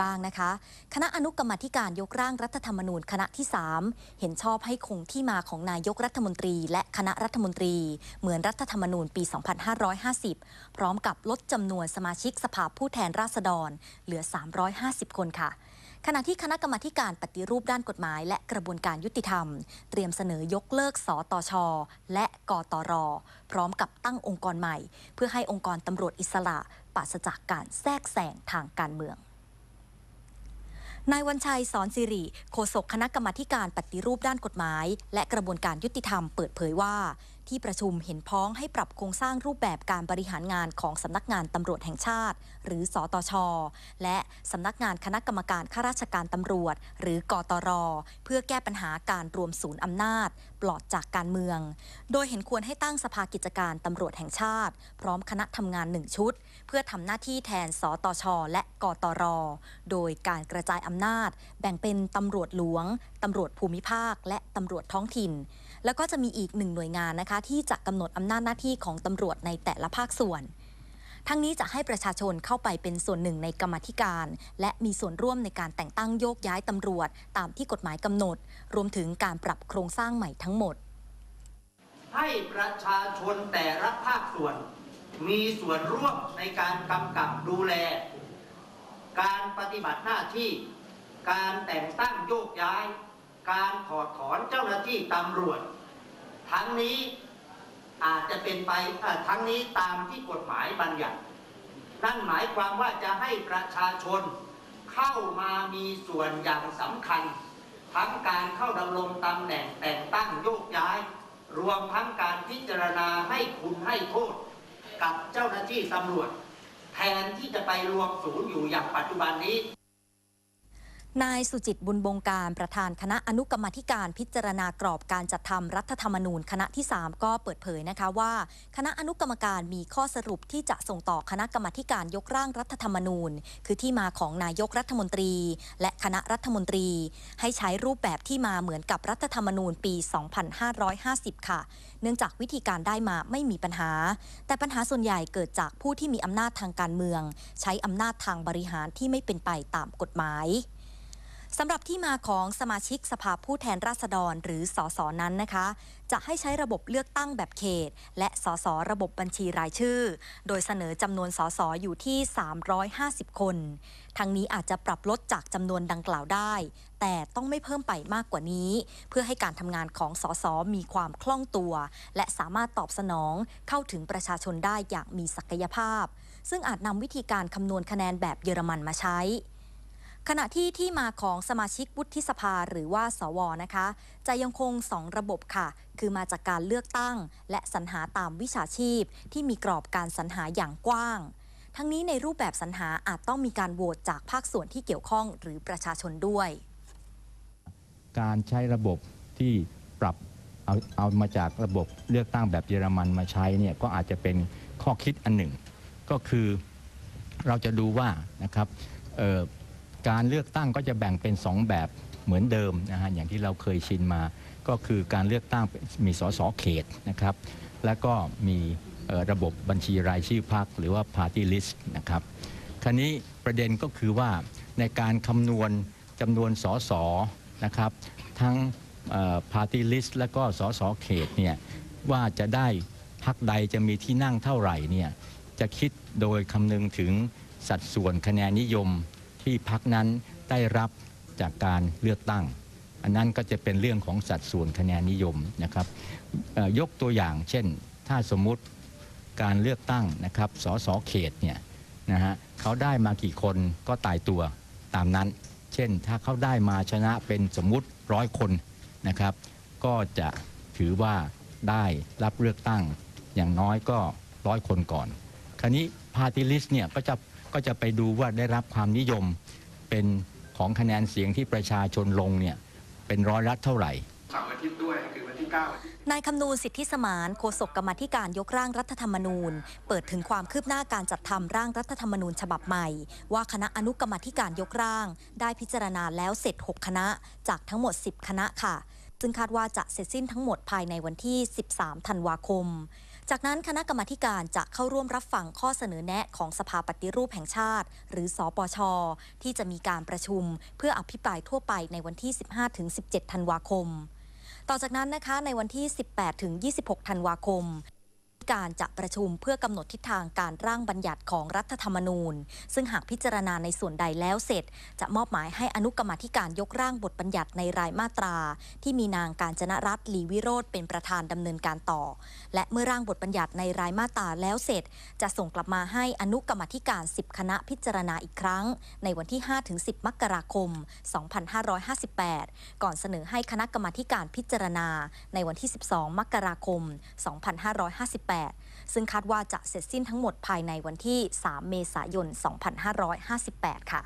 บ้างนะคะ คณะอนุกรรมธิการยกร่างรัฐธรรมนูญคณะที่ 3 เห็นชอบให้คงที่มาของนายกรัฐมนตรี และคณะรัฐมนตรี เหมือนรัฐธรรมนูญปี 2550 พร้อมกับลดจำนวนสมาชิกสภาผู้แทนราษฎร เหลือ 350 คนค่ะขณะที่คณะกรรมาธิการปฏิรูปด้านกฎหมาย และกระบวนการยุติธรรม เตรียมเสนอยกเลิกสตช และกตร พร้อมกับตั้งองค์กรใหม่ เพื่อให้องค์กรตำรวจอิสระปราศจากการแทรกแซงทางการเมือง นายวันชัยสอนสิริโฆษกคณะกรรมาธิการปฏิรูปด้านกฎหมาย และกระบวนการยุติธรรมเปิดเผยว่า ที่ประชุมเห็นพ้องให้ปรับโครงสร้างรูปแบบการบริหารงานของสำนักงานตำรวจแห่งชาติ หรือสอตช และสำนักงานคณะกรรมการข้าราชการตำรวจ หรือกตร เพื่อแก้ปัญหาการรวมศูนย์อำนาจ ปลอดจากการเมือง โดยเห็นควรให้ตั้งสภากิจการตำรวจแห่งชาติ พร้อมคณะทำงานหนึ่งชุด เพื่อทำหน้าที่แทนสตช และกตร โดยการกระจายอำนาจ แบ่งเป็นตำรวจหลวงตำรวจภูมิภาค และตำรวจท้องถิ่น แล้วก็จะมีอีกหนึ่งหน่วยงานนะคะที่จะกำหนดอำนาจหน้าที่ของตำรวจในแต่ละภาคส่วน ทั้งนี้จะให้ประชาชนเข้าไปเป็นส่วนหนึ่งในกรรมธิการ และมีส่วนร่วมในการแต่งตั้งโยกย้ายตำรวจ ตามที่กฎหมายกำหนด รวมถึงการปรับโครงสร้างใหม่ทั้งหมด ให้ประชาชนแต่ละภาคส่วน มีส่วนร่วมในการกำกับดูแล การปฏิบัติหน้าที่ การแต่งตั้งโยกย้าย การถอดถอนเจ้าหน้าที่ตำรวจทั้งนี้ อาจจะเป็นไปทั้งนี้ตามที่กฎหมายบัญญัติ นั่นหมายความว่าจะให้ประชาชนเข้ามามีส่วนอย่างสำคัญ ทั้งการเข้าดำรงตำแหน่งแต่งตั้งโยกย้าย รวมทั้งการพิจารณาให้คุณให้โทษ กับเจ้าหน้าที่ตำรวจ แทนที่จะไปรวมศูนย์อยู่อย่างปัจจุบันนี้ นายสุจิตบุญบงการประธานคณะอนุกรรมธิการพิจารณากรอบการจัดทำรัฐธรรมนูญคณะที่ 3 ก็เปิดเผยนะคะว่า คณะอนุกรรมการมีข้อสรุปที่จะส่งต่อคณะกรรมการยกร่างรัฐธรรมนูญ คือที่มาของนายกรัฐมนตรี และคณะรัฐมนตรี ให้ใช้รูปแบบที่มาเหมือนกับรัฐธรรมนูญปี 2550 ค่ะ เนื่องจากวิธีการได้มาไม่มีปัญหา แต่ปัญหาส่วนใหญ่เกิดจากผู้ที่มีอำนาจทางการเมือง ใช้อำนาจทางบริหารที่ไม่เป็นไปตามกฎหมาย สำหรับที่มาของสมาชิกสภาผู้แทนราษฎรหรือสสนั้นนะคะ จะให้ใช้ระบบเลือกตั้งแบบเขต และสสระบบบัญชีรายชื่อ โดยเสนอจำนวนสสอยู่ที่ 350 คน ทั้งนี้อาจจะปรับลดจากจำนวนดังกล่าวได้ แต่ต้องไม่เพิ่มไปมากกว่านี้ เพื่อให้การทำงานของสสมีความคล่องตัว และสามารถตอบสนองเข้าถึงประชาชนได้อย่างมีศักยภาพ ซึ่งอาจนำวิธีการคำนวณคะแนนแบบเยอรมันมาใช้ ขณะที่ที่มาของสมาชิกวุฒิสภาหรือว่าสวนะคะ จะยังคง 2 ระบบค่ะ คือมาจากการเลือกตั้ง และสรรหาตามวิชาชีพ ที่มีกรอบการสรรหาอย่างกว้าง ทั้งนี้ในรูปแบบสรรหาอาจต้องมีการโหวตจากภาคส่วนที่เกี่ยวข้องหรือประชาชนด้วย การใช้ระบบที่ปรับเอาเอามาจากระบบเลือกตั้งแบบเยอรมันมาใช้เนี่ยก็อาจจะเป็นข้อคิดอันหนึ่ง ก็คือเราจะดูว่านะครับเอ่อ การเลือกตั้งก็จะแบ่งเป็น 2 แบบเหมือนเดิมนะฮะอย่างที่เราเคยชินมา ก็คือการเลือกตั้งมีสสเขตนะครับ แล้วก็มีระบบบัญชีรายชื่อพรรคหรือว่า Party List นะครับคราวนี้ประเด็นก็คือว่าในการคำนวณจำนวนสสนะครับทั้งพาร์ตี้ลิสต์และก็สสเขตเนี่ยว่าจะได้พักใดจะมีที่นั่งเท่าไหร่เนี่ยจะคิดโดยคำนึงถึงสัดส่วนคะแนนนิยม ที่พักนั้นได้รับจากการเลือกตั้ง อันนั้นก็จะเป็นเรื่องของสัดส่วนคะแนนนิยมนะครับยกตัวอย่างเช่น ถ้าสมมุติการเลือกตั้งนะครับสสเขตเนี่ยนะฮะเขาได้มากี่คนก็ตายตัวตามนั้น เช่นถ้าเขาได้มาชนะเป็นสมมุติร้อยคนนะครับ ก็จะถือว่าได้รับเลือกตั้งอย่างน้อยก็ร้อยคนก่อน คราวนี้พาร์ติลิสเนี่ยก็จะ ก็จะไปดูว่าได้รับความนิยมเป็นของคะแนนเสียงที่ประชาชนลงเนี่ยเป็นร้อยละเท่าไหร่เสาร์อาทิตย์ด้วยคือวันที่9อาทิตย์นายคำนูนสิทธิสมานโฆษกกรรมาธิการยกร่างรัฐธรรมนูญ เปิดถึงความคืบหน้าการจัดทำร่างรัฐธรรมนูญฉบับใหม่ ว่าคณะอนุกรรมาธิการยกร่าง ได้พิจารณาแล้วเสร็จ 6 คณะ จากทั้งหมด 10 คณะค่ะ ซึ่งคาดว่าจะเสร็จสิ้นทั้งหมดภายในวันที่ 13 ธันวาคม จากนั้นคณะกรรมาการจะเข้าร่วมรับฟังข้อเสนอแนะของสภาปฏิรูปแห่งชาติ หรือสอปช ที่จะมีการประชุม เพื่ออภิปรายทั่วไปในวันที่ 15-17 ธันวาคม ต่อจากนั้นนะคะในวันที่ 18-26 ธันวาคม การจะประชุมเพื่อกำหนดทิศทางการร่างบัญญัติของรัฐธรรมนูญ ซึ่งหากพิจารณาในส่วนใดแล้วเสร็จ จะมอบหมายให้อนุกรรมธิการยกร่างบทบัญญัติในรายมาตรา ที่มีนางการจนรัตน์ลีวิโรธเป็นประธานดำเนินการต่อ และเมื่อร่างบทบัญญัติในรายมาตราแล้วเสร็จ จะส่งกลับมาให้อนุกรรมธิการ 10 คณะพิจารณาอีกครั้ง ในวันที่ 5-10 มกราคม 2558 ก่อนเสนอให้คณะกรรมธิการพิจารณา ในวันที่ 12 มกราคม 2558 2558 ซึ่งคาดว่าจะเสร็จสิ้นทั้งหมดภายในวันที่ 3 เมษายน 2558 ค่ะ